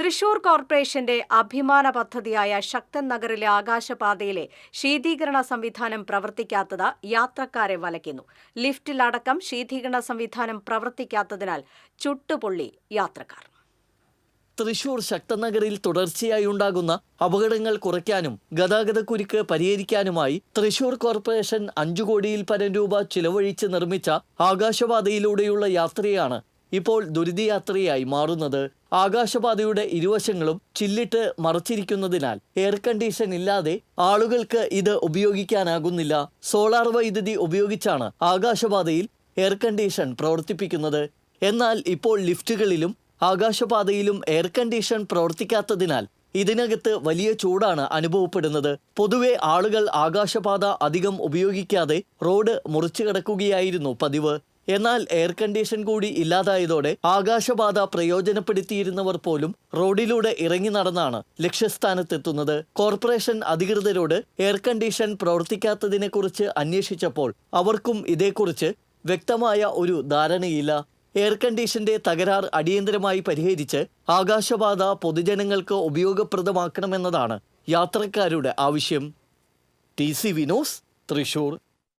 തൃശൂർ കോർപ്പറേഷന്റെ അഭിമാന പദ്ധതിയായ ശക്തൻ നഗറിലെ ആകാശപാതയിലെ ശീതീകരണ സംവിധാനം പ്രവർത്തിക്കാത്തത് യാത്രക്കാരെ വലയ്ക്കുന്നു. ലിഫ്റ്റിലടക്കം ശീതീകരണ സംവിധാനം പ്രവർത്തിക്കാത്തതിനാൽ ചുട്ടുപൊള്ളി യാത്രക്കാർ. തൃശൂർ ശക്തനഗറിൽ തുടർച്ചയായി ഉണ്ടാകുന്ന അപകടങ്ങൾ കുറയ്ക്കാനും ഗതാഗതക്കുരുക്ക് പരിഹരിക്കാനുമായി തൃശൂർ കോർപ്പറേഷൻ അഞ്ചു കോടിയിൽ പരം രൂപ ചിലവഴിച്ച് നിർമ്മിച്ച ആകാശപാതയിലൂടെയുള്ള യാത്രയാണ് ഇപ്പോൾ ദുരിതയാത്രയായി മാറുന്നത് ആകാശപാതയുടെ ഇരുവശങ്ങളും ചില്ലിട്ട് മറച്ചിരിക്കുന്നതിനാൽ എയർ കണ്ടീഷൻ ഇല്ലാതെ ആളുകൾക്ക് ഇത് ഉപയോഗിക്കാനാകുന്നില്ല. സോളാർ വൈദ്യുതി ഉപയോഗിച്ചാണ് ആകാശപാതയിൽ എയർ കണ്ടീഷൻ പ്രവർത്തിപ്പിക്കുന്നത്. എന്നാൽ ഇപ്പോൾ ലിഫ്റ്റുകളിലും ആകാശപാതയിലും എയർ കണ്ടീഷൻ പ്രവർത്തിക്കാത്തതിനാൽ ഇതിനകത്ത് വലിയ ചൂടാണ് അനുഭവപ്പെടുന്നത്. പൊതുവെ ആളുകൾ ആകാശപാത അധികം ഉപയോഗിക്കാതെ റോഡ് മുറിച്ചു കിടക്കുകയായിരുന്നു പതിവ്. എന്നാൽ എയർ കണ്ടീഷൻ കൂടി ഇല്ലാതായതോടെ ആകാശപാത പ്രയോജനപ്പെടുത്തിയിരുന്നവർ പോലും റോഡിലൂടെ ഇറങ്ങി നടന്നാണ് ലക്ഷ്യസ്ഥാനത്തെത്തുന്നത്. കോർപ്പറേഷൻ അധികൃതരോട് എയർ കണ്ടീഷൻ പ്രവർത്തിക്കാത്തതിനെക്കുറിച്ച് അന്വേഷിച്ചപ്പോൾ അവർക്കും ഇതേക്കുറിച്ച് വ്യക്തമായ ഒരു ധാരണയില്ല. എയർ കണ്ടീഷന്റെ തകരാർ അടിയന്തരമായി പരിഹരിച്ച് ആകാശപാത പൊതുജനങ്ങൾക്ക് ഉപയോഗപ്രദമാക്കണമെന്നതാണ് യാത്രക്കാരുടെ ആവശ്യം. T C Vinod Thrissur.